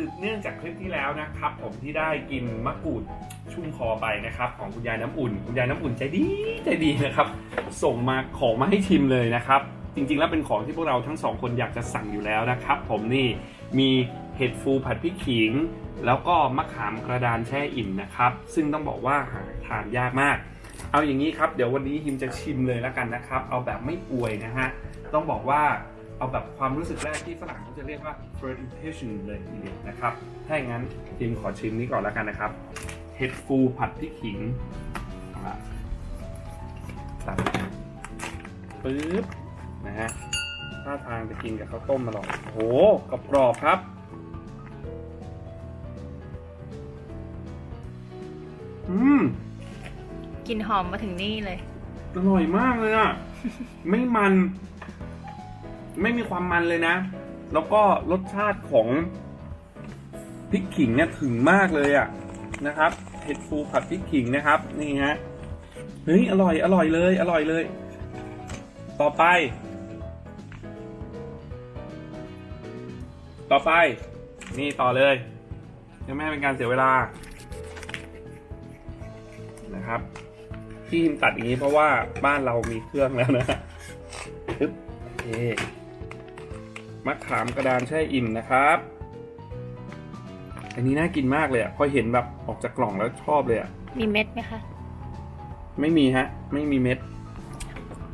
สืบเนื่องจากคลิปที่แล้วนะครับผมที่ได้กินมะกรูดชุ่มคอไปนะครับ ของคุณยายน้ำอุ่น คุณยายน้ำอุ่นใจดีใจดีนะครับ ส่งมาของมาให้ชิมเลยนะครับ จริงๆแล้วเป็นของที่พวกเราทั้งสองคนอยากจะสั่งอยู่แล้วนะครับ ผมนี่มีเห็ดฟูผัดพริกขิง แล้วก็มะขามกระดานแช่อิ่มนะครับ ซึ่งต้องบอกว่าหาทานยากมาก เอาอย่างนี้ครับ เดี๋ยววันนี้ฮิมจะชิมเลยแล้วกันนะครับ เอาแบบไม่อวยนะฮะต้องบอกว่า เอาแบบความรู้สึกแรกที่ฝรั่งเขาจะเรียกว่า first impression เลยทีเดียวนะครับ ถ้าอย่างนั้นฮิมขอชิมนี้ก่อนแล้วกันนะครับเห็ดฟูผัดพริกขิงเอาละตัดปึ๊บนะฮะท่าทางจะกินกับข้าวต้มมาหรอกโอ้โหกรอบๆครับอืมกลินหอมมาถึงนี่เลย อร่อยมากเลยอะ ไม่มัน ไม่มีความมันเลยนะ แล้วก็รสชาติของพริกขิงเนี่ยถึงมากเลยอะนะครับเห็ดฟูผัดพริกขิงนะครับ นี่ฮะเฮ้ยอร่อยอร่อยเลย อร่อยเลย ต่อไป ต่อไป นี่ต่อเลยยังไม่เป็นการเสียเวลานะครับที่หิมตัดอย่างนี้เพราะว่าบ้านเรามีเครื่องแล้วนะปึ๊บโอเค มะขามกระดานแช่อิ่มนะครับ อันนี้น่ากินมากเลยอะพอเห็นแบบออกจากกล่องแล้วชอบเลยอะมีเม็ดไหมคะ ไม่มีฮะ ไม่มีเม็ด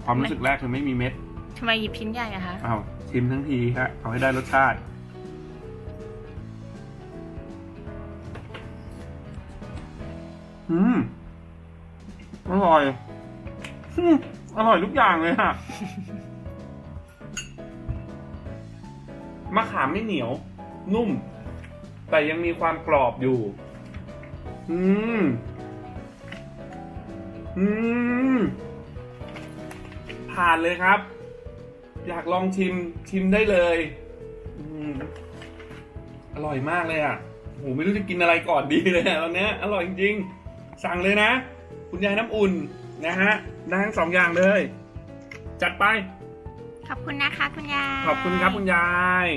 ความรู้สึกแรกคือไม่มีเม็ดทำไมหยิบชิ้นใหญ่อะคะอ้าวชิมทั้งทีฮะเอาให้ได้รสชาติ อืม อร่อยอืมอร่อยทุกอย่างเลยฮะ มะขามไม่เหนียว นุ่ม แต่ยังมีความกรอบอยู่ อืม อืม ผ่านเลยครับ อยากลองชิมชิมได้เลยอร่อยมากเลยอะโหไม่รู้จะกินอะไรก่อนดีเลยอะตอนเนี้ยอร่อยจริงๆ สั่งเลยนะ คุณยายน้ำอุ่นนะฮะได้ทั้งสองอย่างเลย จัดไป ขอบคุณนะคะคุณยาย ขอบคุณครับคุณยาย